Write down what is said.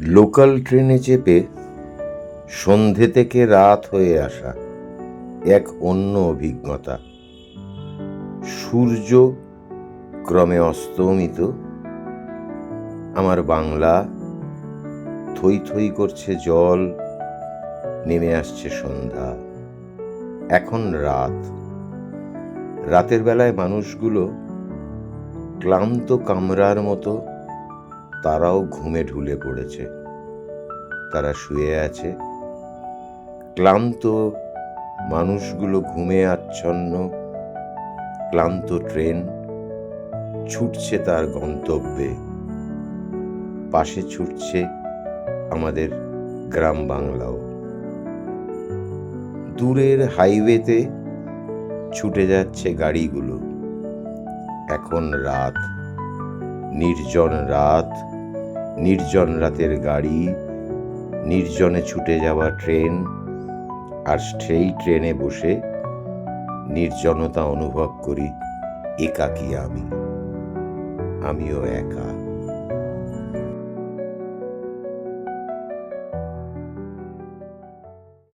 Local ট্রেনে চেপে সন্ধে থেকে রাত হয়ে আসা এক অন্য অভিজ্ঞতা। সূর্য ক্রমে অস্তমিত। আমার বাংলা থই থই করছে জল, নেমে আসছে সন্ধ্যা। এখন রাত। রাতের বেলায় মানুষগুলো ক্লান্ত কামরার মতো তারাও ঘুমে ঢুলে পড়েছে। তারা শুয়ে আছে। ক্লান্ত মানুষগুলো ঘুমে আচ্ছন্ন। ক্লান্ত ট্রেন ছুটছে তার গন্তব্যে। পাশে ছুটছে আমাদের গ্রাম বাংলাও। দূরের হাইওয়েতে ছুটে যাচ্ছে গাড়িগুলো। এখন রাত, নির্জন রাত। নির্জন রাতের গাড়ি, নির্জনে ছুটে যাওয়া ট্রেন, আর সেই ট্রেনে বসে নির্জনতা অনুভব করি একাকী আমি। আমিও একা।